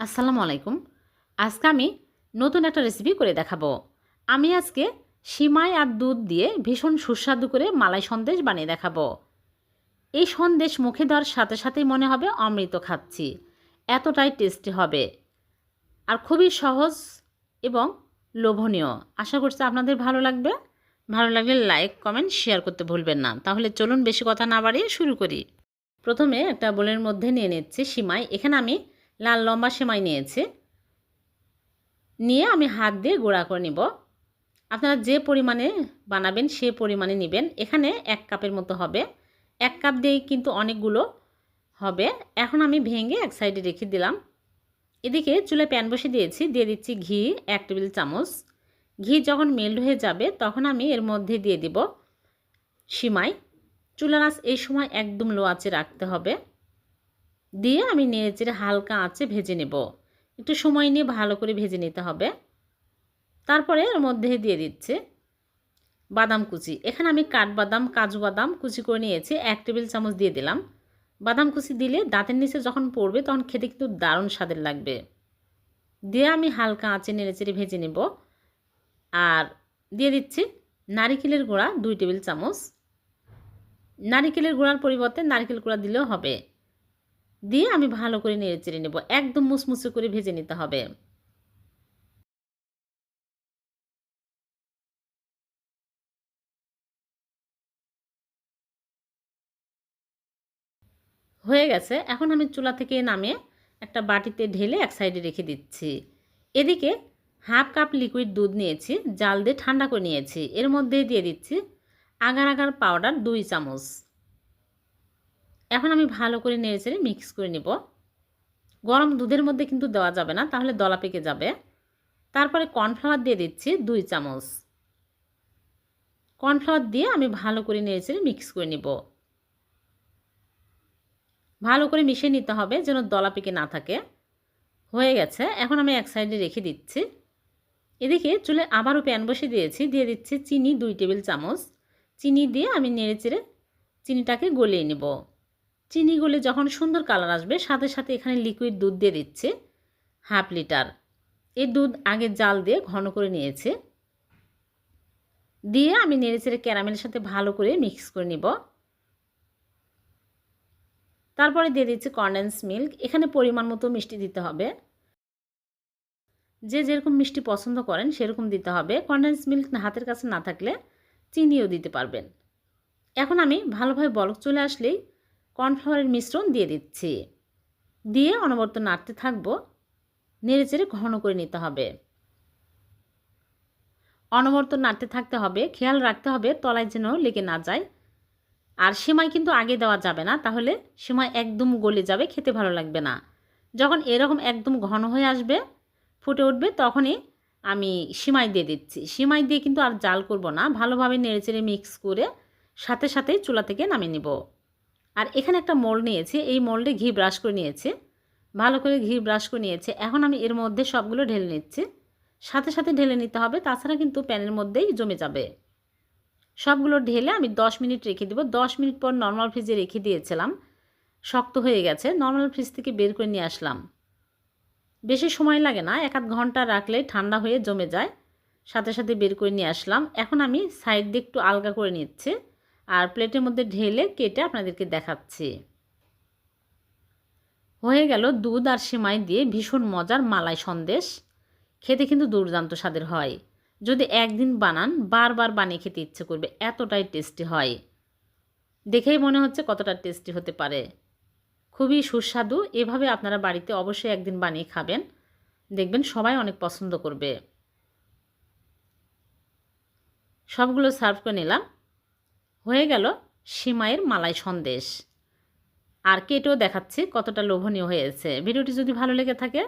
আসসালামু আলাইকুম। আজকে আমি নতুন একটা রেসিপি করে দেখাবো। আমি আজকে সিমাই আর দুধ দিয়ে ভীষণ সুস্বাদু করে মালাই সন্দেশ বানিয়ে দেখাবো। এই সন্দেশ মুখে দেওয়ার সাথে সাথেই মনে হবে অমৃত খাচ্ছি। এতটাই টেস্টি হবে। আর খুবই সহজ এবং লোভনীয়। আশা করছি আপনাদের ভালো লাগবে। ভালো লাগলে লাইক কমেন্ট শেয়ার করতে ভুলবেন না। তাহলে চলুন বেশি কথা না বাড়িয়ে শুরু করি। প্রথমে একটা বোলের মধ্যে নিয়ে নিচ্ছি সিমাই। এখানে আমি লাল লম্বা সেমাই নিয়েছি। নিয়ে আমি হাত দিয়ে গোড়া করে নিব। আপনারা যে পরিমাণে বানাবেন সে পরিমাণে নেবেন। এখানে এক কাপের মতো হবে। এক কাপ দিয়েই কিন্তু অনেকগুলো হবে। এখন আমি ভেঙে এক সাইডে রেখে দিলাম। এদিকে চুলায় প্যান বসে দিয়েছি। দিয়ে দিচ্ছি ঘি, এক টেবিল চামচ। ঘি যখন মেল্ট হয়ে যাবে তখন আমি এর মধ্যে দিয়ে দিব সিমাই। চুলার আঁচ এই সময় একদম লো আঁচে রাখতে হবে। দিয়ে আমি নেড়েচেড়ে হালকা আঁচে ভেজে নেব। একটু সময় নিয়ে ভালো করে ভেজে নিতে হবে। তারপরে এর মধ্যে দিয়ে দিচ্ছে বাদাম কুচি। এখানে আমি কাঠবাদাম, কাজু বাদাম কুচি করে নিয়েছি। এক টেবিল চামচ দিয়ে দিলাম। বাদাম কুচি দিলে দাঁতের নিচে যখন পড়বে তখন খেতে কিন্তু দারুণ স্বাদের লাগবে। দিয়ে আমি হালকা আঁচে নেড়েচেড়ে ভেজে নেব। আর দিয়ে দিচ্ছি নারিকেলের গুঁড়া দুই টেবিল চামচ। নারিকেলের গুঁড়ার পরিবর্তে নারিকেল গুঁড়া দিলেও হবে। দিয়ে আমি ভালো করে নেড়ে চেড়ে নেব। একদম মুসমুসে করে ভেজে নিতে হবে। হয়ে গেছে। এখন আমি চুলা থেকে নামিয়ে একটা বাটিতে ঢেলে এক সাইডে রেখে দিচ্ছি। এদিকে হাফ কাপ লিকুইড দুধ নিয়েছি, জাল দিয়ে ঠান্ডা করে নিয়েছি। এর মধ্যে দিয়ে দিচ্ছি আগার আগার পাউডার দুই চামচ। এখন আমি ভালো করে নেড়ে চেড়ে মিক্স করে নিব। গরম দুধের মধ্যে কিন্তু দেওয়া যাবে না, তাহলে দলা পেকে যাবে। তারপরে কর্নফ্লাওয়ার দিয়ে দিচ্ছি দুই চামচ। কর্নফ্লাওয়ার দিয়ে আমি ভালো করে নেড়ে চেড়ে মিক্স করে নিব। ভালো করে মিশিয়ে নিতে হবে যেন দলা পেকে না থাকে। হয়ে গেছে, এখন আমি এক সাইডে রেখে দিচ্ছি। এদিকে চুলে আবারও প্যান বসে দিয়েছি, দিয়ে দিচ্ছি চিনি দুই টেবিল চামচ। চিনি দিয়ে আমি নেড়ে চেড়ে চিনিটাকে গলিয়ে নেব। চিনি যখন সুন্দর কালার আসবে, সাথে সাথে এখানে লিকুইড দুধ দিয়ে দিচ্ছে হাফ লিটার এই দুধ আগে জাল দিয়ে ঘন করে নিয়েছে। দিয়ে আমি নেড়েচেড়ে ক্যারামেলের সাথে ভালো করে মিক্স করে নিব। তারপরে দিয়ে দিচ্ছি কন্ডেন্স মিল্ক এখানে পরিমাণ মতো মিষ্টি দিতে হবে। যে যেরকম মিষ্টি পছন্দ করেন, সেরকম দিতে হবে। কন্ডেন্স মিল্ক হাতের কাছে না থাকলে চিনিও দিতে পারবেন। এখন আমি ভালোভাবে বলক চলে আসলেই কর্নফ্লাওয়ারের মিশ্রণ দিয়ে দিচ্ছি। দিয়ে অনবরত নাড়তে থাকব। নেড়ে চেড়ে ঘন করে নিতে হবে। অনবরত নাড়তে থাকতে হবে। খেয়াল রাখতে হবে তলায় যেন লেগে না যায়। আর সেমাই কিন্তু আগে দেওয়া যাবে না, তাহলে সেমাই একদম গলে যাবে, খেতে ভালো লাগবে না। যখন এরকম একদম ঘন হয়ে আসবে, ফুটে উঠবে, তখনই আমি সিমাই দিয়ে দিচ্ছি। সিমাই দিয়ে কিন্তু আর জাল করব না। ভালোভাবে নেড়েচেড়ে মিক্স করে সাথে সাথেই চুলা থেকে নামিয়ে নেব। আর এখানে একটা মোল্ড নিয়েছি। এই মোল্ডে ঘি ব্রাশ করে নিয়েছে। ভালো করে ঘি ব্রাশ করে নিয়েছে। এখন আমি এর মধ্যে সবগুলো ঢেলে নিচ্ছি। সাথে সাথে ঢেলে নিতে হবে। তাছাড়া কিন্তু প্যানের মধ্যেই জমে যাবে। সবগুলো ঢেলে আমি 10 মিনিট রেখে দেবো। 10 মিনিট পর নর্মাল ফ্রিজে রেখে দিয়েছিলাম। শক্ত হয়ে গেছে। নর্মাল ফ্রিজ থেকে বের করে নিয়ে আসলাম। বেশি সময় লাগে না। এক আধ ঘণ্টা রাখলেই ঠান্ডা হয়ে জমে যায়। সাথে সাথে বের করে নিয়ে আসলাম। এখন আমি সাইড দিয়ে একটু আলগা করে নিচ্ছি। আর প্লেটের মধ্যে ঢেলে কেটে আপনাদেরকে দেখাচ্ছি। হয়ে গেল দুধ আর সেমাই দিয়ে ভীষণ মজার মালাই সন্দেশ। খেতে কিন্তু দুর্দান্ত স্বাদের হয়। যদি একদিন বানান, বারবার বানিয়ে খেতে ইচ্ছে করবে, এতটাই টেস্টি হয়। দেখেই মনে হচ্ছে কতটা টেস্টি হতে পারে। খুবই সুস্বাদু, এভাবে আপনারা বাড়িতে অবশ্যই একদিন বানিয়ে খাবেন। দেখবেন সবাই অনেক পছন্দ করবে। সবগুলো সার্ভ করে নিলাম। হয়ে গেল সীমায়ের মালাই সন্দেশ। আর কেটেও দেখাচ্ছি কতটা লোভনীয় হয়েছে। ভিডিওটি যদি ভালো লেগে থাকে,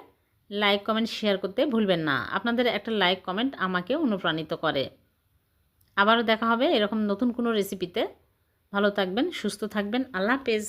লাইক, কমেন্ট, শেয়ার করতে ভুলবেন না। আপনাদের একটা লাইক, কমেন্ট আমাকে অনুপ্রাণিত করে। আবারও দেখা হবে এরকম নতুন কোনো রেসিপিতে ভালো থাকবেন, সুস্থ থাকবেন। আল্লাহ হাফেজ।